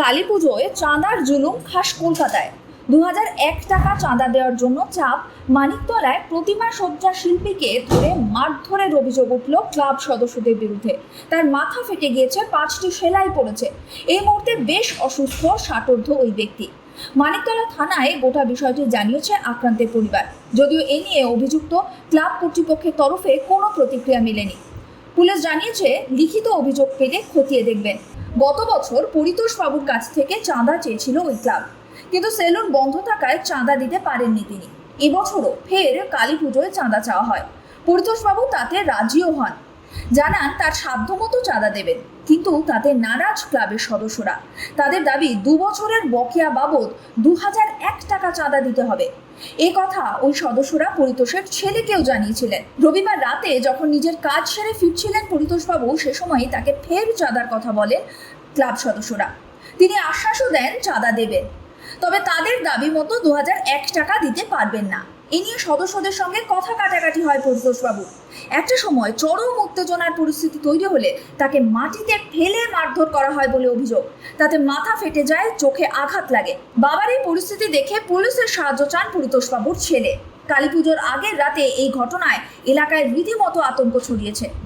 কালী পুজোয় চাঁদার জুলুম খাস কলকাতায়। দু এক টাকা চাঁদা দেওয়ার জন্য চাপ মানিকতলায় প্রতিমা সজ্জা শিল্পীকে ধরে মারধরের অভিযোগ উঠল ক্লাব সদস্যদের বিরুদ্ধে। তার মাথা ফেটে গিয়েছে, পাঁচটি সেলাই পড়েছে। এই মুহূর্তে বেশ অসুস্থ, ষাটোর্ধ ওই ব্যক্তি। মানিকতলা থানায় গোটা বিষয়টি জানিয়েছে আক্রান্তের পরিবার। যদিও এ নিয়ে অভিযুক্ত ক্লাব কর্তৃপক্ষের তরফে কোনো প্রতিক্রিয়া মেলেনি। পুলিশ জানিয়েছে, লিখিত অভিযোগ পেলে খতিয়ে দেখবেন। গত বছর পরিতোষ বাবুর কাছ থেকে চাঁদা চেয়েছিল ওই ক্লাব। কিন্তু সেলুন বন্ধ থাকায় চাঁদা দিতে পারেননি তিনি। এবছরও ফের কালী পুজোয় চাঁদা চাওয়া হয়। পরিতোষবাবু তাতে রাজিও হন। জানান তার সাধ্যমতো চাঁদা দেবেন। কিন্তু তাতে নারাজ ক্লাবের সদস্যরা। তাদের দাবি, দু বছরের বকেয়া বাবদ দু হাজার এক টাকা চাঁদা দিতে হবে। এ কথা ওই সদস্যরা পরিতোষের ছেলেকেও জানিয়েছিলেন। রবিবার রাতে যখন নিজের কাজ সেরে ফিরছিলেন পরিতোষবাবু, সে সময় তাকে ফের চাঁদার কথা বলেন ক্লাব সদস্যরা। তিনি আশ্বাসও দেন, চাঁদা দেবেন। তবে তাদের দাবি মতো দু টাকা দিতে পারবেন না। এ নিয়ে সদস্যদের সঙ্গে কথা কাটাকাটি হয় পরিতোষবাবু একটা সময় চরম উত্তেজনার পরিস্থিতি তৈরি হলে তাকে মাটিতে ফেলে মারধর করা হয় বলে অভিযোগ। তাতে মাথা ফেটে যায়, চোখে আঘাত লাগে। বাবার এই পরিস্থিতি দেখে পুলিশের সাহায্য চান পরিতোষবাবুর ছেলে। কালী পুজোর আগের রাতে এই ঘটনায় এলাকায় রীতিমতো আতঙ্ক ছড়িয়েছে।